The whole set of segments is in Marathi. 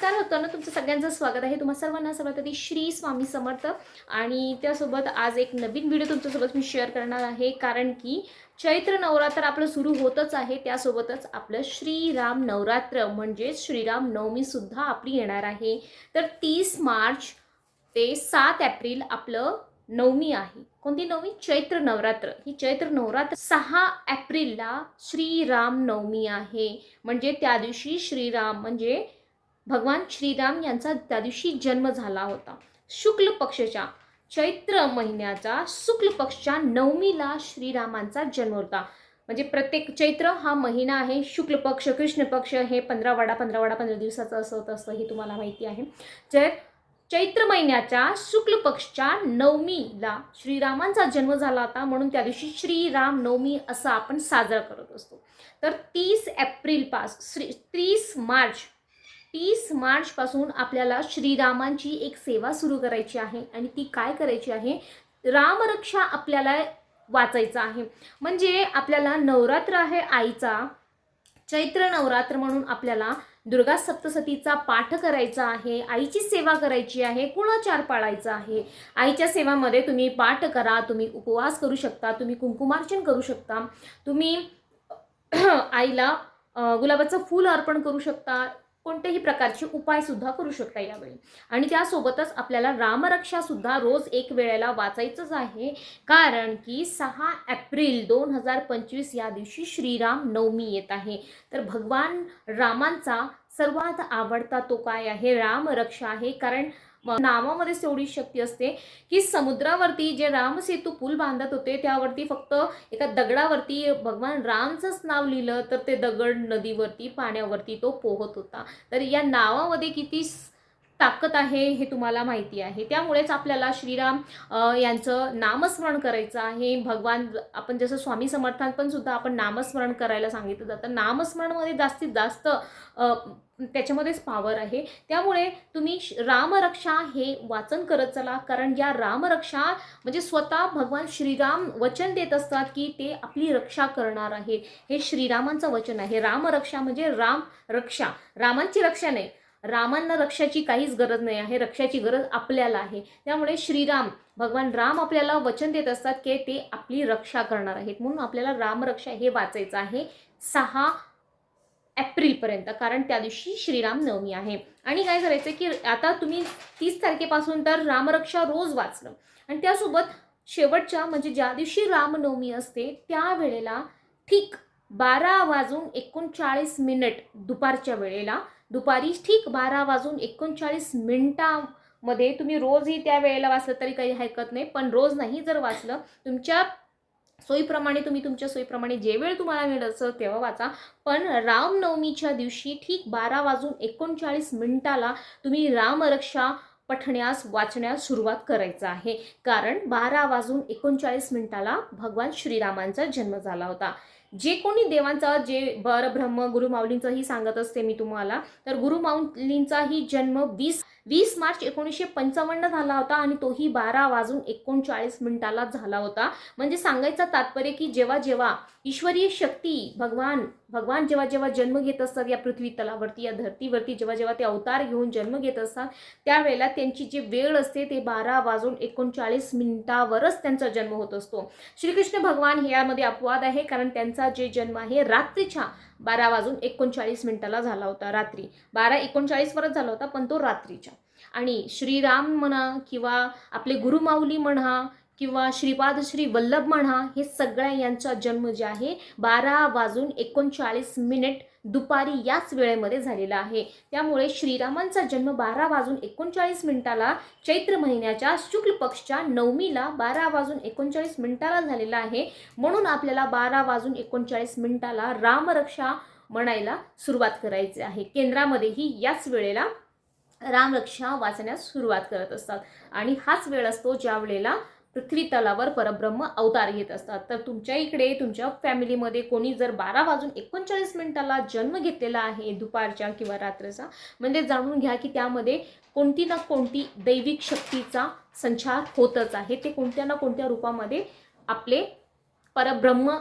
नमस्कार होतं ना तुमचं सगळ्यांचं स्वागत आहे. तुम्हा सर्वांना सर्वात आधी श्री स्वामी समर्थ. आणि त्यासोबत आज एक नवीन व्हिडिओ तुमच्यासोबत मी शेअर करणार आहे. कारण की चैत्र नवरात्र आपलं सुरू होतच आहे. त्यासोबतच आपलं श्रीराम नवरात्र म्हणजेच श्रीराम नवमी सुद्धा आपली येणार आहे. तर तीस मार्च ते सात एप्रिल आपलं नवमी आहे. कोणती नवमी? चैत्र नवरात्र. ही चैत्र नवरात्र सहा एप्रिलला श्रीराम नवमी आहे. म्हणजे त्या दिवशी श्रीराम म्हणजे भगवान श्रीराम यांचा त्या दिवशी जन्म झाला होता. शुक्ल पक्षाच्या चैत्र महिन्याचा शुक्ल पक्षच्या नवमीला श्रीरामांचा जन्म होता. म्हणजे प्रत्येक चैत्र हा महिना आहे. शुक्ल पक्ष कृष्ण पक्ष हे पंधरा वाडा पंधरा वाडा पंधरा दिवसाचं असं होतं असं हे तुम्हाला माहिती आहे. तर चैत्र महिन्याच्या शुक्ल पक्षच्या नवमीला श्रीरामांचा जन्म झाला होता. म्हणून त्या दिवशी श्रीराम नवमी असं आपण साजरा करत असतो. तर तीस एप्रिलपास श्री तीस मार्च तीस मार्चपासून आपल्याला श्रीरामांची एक सेवा सुरू करायची आहे आणि ती काय करायची आहे? रामरक्षा आपल्याला वाचायचं आहे. म्हणजे आपल्याला नवरात्र आहे आईचा. चैत्र नवरात्र म्हणून आपल्याला दुर्गा सप्तसतीचा पाठ करायचा आहे. आईची सेवा करायची आहे. कुणाचार पाळायचा आहे? आईच्या सेवामध्ये तुम्ही पाठ करा. तुम्ही उपवास करू शकता. तुम्ही कुंकुमार्चन करू शकता. तुम्ही आईला गुलाबाचं फूल अर्पण करू शकता. कोणत्याही प्रकारचे उपाय सुद्धा करू शकता यावेळी. आणि त्यासोबतच आपल्याला रामरक्षा सुद्धा रोज एक वेळेला वाचायचंच आहे. कारण की सहा एप्रिल दोन हजार पंचवीस या दिवशी श्रीराम नवमी येत आहे. तर भगवान रामांचा सर्वात आवडता तो काय आहे? रामरक्षा आहे. कारण नावामध्ये नावामध्येच शक्ती असते की समुद्रावरती जे रामसेतू पूल बांधत होते त्यावरती फक्त एका दगडावरती भगवान रामचंच नाव लिहिलं तर ते दगड नदीवरती पाण्यावरती तो पोहत होता. तर या नावामध्ये किती ताकद आहे हे तुम्हाला माहिती आहे. त्यामुळेच आपल्याला श्रीराम यांचं नामस्मरण करायचं आहे. भगवान आपण जसं स्वामी समर्थान पण सुद्धा आपण नामस्मरण करायला सांगितलं जातं. नामस्मरणमध्ये जास्तीत जास्त त्याच्यामध्येच पावर आहे. त्यामुळे तुम्ही श- रामरक्षा हे वाचन करत चला. कारण या रामरक्षा म्हणजे स्वतः भगवान श्रीराम वचन देत असतात की ते आपली रक्षा करणार आहे. हे श्रीरामांचं वचन आहे. रामरक्षा म्हणजे राम रक्षा. रामांची रक्षा नाही. रामांना रक्षाची काहीच गरज नाही आहे रक्षाची गरज आपल्याला आहे. त्यामुळे श्रीराम भगवान राम आपल्याला वचन देत असतात की ते आपली रक्षा करणार आहेत. म्हणून आपल्याला रामरक्षा हे वाचायचं आहे सहा एप्रिलपर्यंत कारण त्या दिवशी श्रीराम नवमी आहे. आणि काय करायचं की आता तुम्ही तीस तारखेपासून तर रामरक्षा रोज वाचलं. आणि त्यासोबत शेवटच्या म्हणजे ज्या दिवशी रामनवमी असते त्यावेळेला ठीक बारा वाजून एकोणचाळीस मिनिट दुपारच्या वेळेला दुपारी ठीक बारा वाजून एकोणचाळीस मिनिटामध्ये तुम्ही रोजही त्या वेळेला वाचलं तरी काही हरकत नाही. पण रोज नाही जर वाचलं तुमच्या सोयीप्रमाणे तुम्ही तुमच्या सोयीप्रमाणे जे वेळ तुम्हाला मिळत असेल तेव्हा वाचा. पण रामनवमीच्या दिवशी ठीक बारा वाजून एकोणचाळीस मिनिटाला तुम्ही रामरक्षा पठण्यास वाचण्यास सुरुवात करायचं आहे. कारण बारा वाजून एकोणचाळीस मिनिटाला भगवान श्रीरामांचा जन्म झाला होता. जे कोणी देवांचा जे परब्रह्म गुरुमाऊलींचंही सांगत असते मी तुम्हाला तर गुरुमाऊलींचाही जन्म वीस वीस मार्च एकोणीसशे पंचावन्न झाला होता आणि तोही बारा वाजून एकोणचाळीस मिनिटाला झाला होता. म्हणजे सांगायचं तात्पर्य की जेव्हा जेव्हा ईश्वरीय शक्ती भगवान भगवान जेव्हा जेव्हा जन्म घेत असतात या पृथ्वी तलावरती या धरतीवरती जेव्हा जेव्हा ते अवतार घेऊन जन्म घेत असतात त्यावेळेला त्यांची जी वेळ असते ते बारा वाजून एकोणचाळीस मिनिटावरच त्यांचा जन्म होत असतो. श्रीकृष्ण भगवान ह्यामध्ये अपवाद आहे कारण त्यांचा जे जन्म आहे रात्रीच्या बारा वाजून एकोणचाळीस मिनिटाला झाला होता रात्री. बारा एकोणचाळीसवरच झाला होता पण तो रात्रीच्या. आणि श्रीराम म्हणा किंवा आपले गुरुमाऊली म्हणा किंवा श्रीपाद श्री वल्लभ म्हणा हे सगळ्या यांचा जन्म जे आहे बारा वाजून एकोणचाळीस मिनिट दुपारी याच वेळेमध्ये झालेला आहे. त्यामुळे श्रीरामांचा जन्म बारा वाजून एकोणचाळीस मिनिटाला चैत्र महिन्याच्या शुक्ल पक्षच्या नवमीला बारा वाजून एकोणचाळीस मिनिटाला झालेला आहे. म्हणून आपल्याला बारा वाजून एकोणचाळीस मिनिटाला रामरक्षा म्हणायला सुरुवात करायची आहे. केंद्रामध्येही याच वेळेला रामरक्षा वाचण्यास सुरुवात करत असतात. आणि हाच वेळ असतो ज्या वेळेला पृथ्वी तलावर परब्रह्म अवतार घेत असतात. तर तुमच्या इकडे तुमच्या फॅमिलीमध्ये कोणी जर बारा वाजून एकोणचाळीस मिनिटाला जन्म घेतलेला आहे दुपारच्या किंवा रात्रीचा म्हणजे जाणून घ्या की त्यामध्ये कोणती ना कोणती दैविक शक्तीचा संचार होतच आहे. ते कोणत्या ना कोणत्या रूपामध्ये आपले परब्रह्म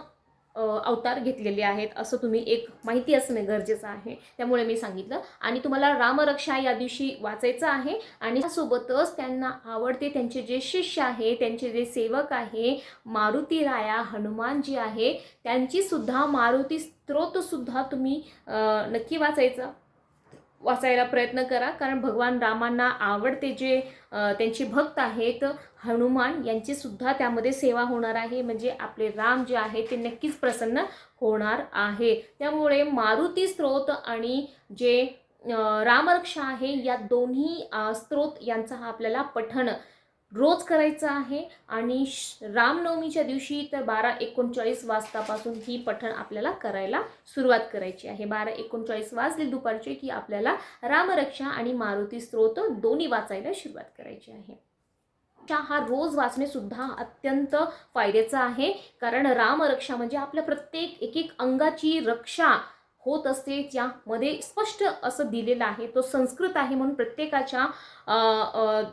अवतार घेतलेले आहेत असं तुम्ही एक माहिती असणे गरजेचं आहे. त्यामुळे मी सांगितलं. आणि तुम्हाला रामरक्षा या दिवशी वाचायचं आहे आणि त्यासोबतच त्यांना आवडते त्यांचे जे शिष्य आहे त्यांचे जे सेवक आहे मारुती राया हनुमान जी आहे त्यांची सुद्धा मारुती स्तोत्रसुद्धा तुम्ही नक्की वाचायचं. वाचायला प्रयत्न करा. कारण भगवान रामांना आवडते जे त्यांचे भक्त आहेत हनुमान यांची सुद्धा त्यामध्ये सेवा होणार आहे. म्हणजे आपले राम जे आहे ते नक्कीच प्रसन्न होणार आहे. त्यामुळे मारुती स्त्रोत आणि जे रामरक्षा आहे या दोन्ही स्त्रोत यांचा हा आपल्याला पठण रोज करायचं आहे. आणि श- रामनवमीच्या दिवशी तर बारा एकोणचाळीस वाजतापासून ही पठण आपल्याला करायला सुरुवात करायची आहे. बारा एकोणचाळीस वाजले दुपारचे की आपल्याला रामरक्षा आणि मारुती स्त्रोत दोन्ही वाचायला सुरुवात करायची आहे. हा रोज वाचणे सुद्धा अत्यंत फायद्याचा आहे. कारण रामरक्षा म्हणजे आपल्या प्रत्येक एक एक अंगाची रक्षा होत असते ज्यामध्ये स्पष्ट असं दिलेलं आहे. तो संस्कृत आहे म्हणून प्रत्येकाच्या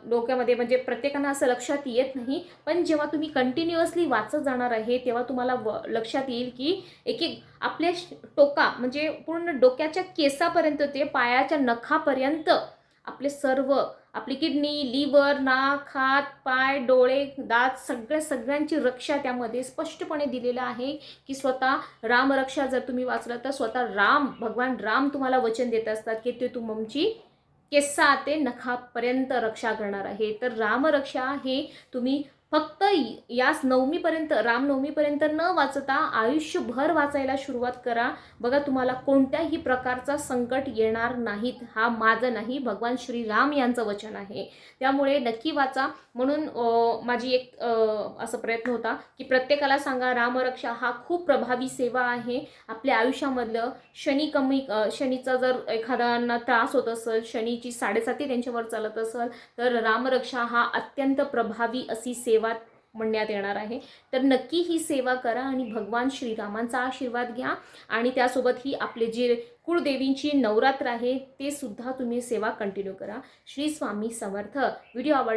डोक्यामध्ये म्हणजे प्रत्येकांना असं लक्षात येत नाही. पण जेव्हा तुम्ही कंटिन्युअसली वाचत जाणार आहे तेव्हा तुम्हाला व लक्षात येईल की एक एक आपल्या श- टोका म्हणजे पूर्ण डोक्याच्या केसापर्यंत ते पायाच्या नखापर्यंत आपले सर्व आपली किडनी लिव्हर नाक हात पाय डोळे दात सगळ्या सगळ्यांची रक्षा त्यामध्ये स्पष्टपणे दिलेलं आहे की स्वतः रामरक्षा जर तुम्ही वाचलं तर स्वतः राम भगवान राम तुम्हाला वचन देत असतात की ते तुमची केसा ते नखापर्यंत रक्षा करणार आहे. तर रामरक्षा हे तुम्ही फक्त याच नवमीपर्यंत रामनवमीपर्यंत न वाचता आयुष्यभर वाचायला सुरुवात करा. बघा तुम्हाला कोणत्याही प्रकारचा संकट येणार नाहीत हा माझं नाही भगवान श्रीराम यांचं वचन आहे. त्यामुळे नक्की वाचा. म्हणून माझी एक असा प्रयत्न होता की प्रत्येकाला सांगा रामरक्षा हा खूप प्रभावी सेवा आहे. आपल्या आयुष्यामधलं शनी कमी शनीचा जर एखाद्यांना त्रास होत असेल शनीची साडेसाती त्यांच्यावर चालत असेल तर रामरक्षा हा अत्यंत प्रभावी अशी सेवा म्हणण्यात येणार आहे. तर नक्की ही सेवा करा आणि भगवान श्रीरामांचा आशीर्वाद घ्या. आणि त्यासोबत ही आपले जे कुळदेवींची नवरात्र आहे ते सुद्धा तुम्ही सेवा कंटिन्यू करा. श्री स्वामी समर्थ. व्हिडिओ आवड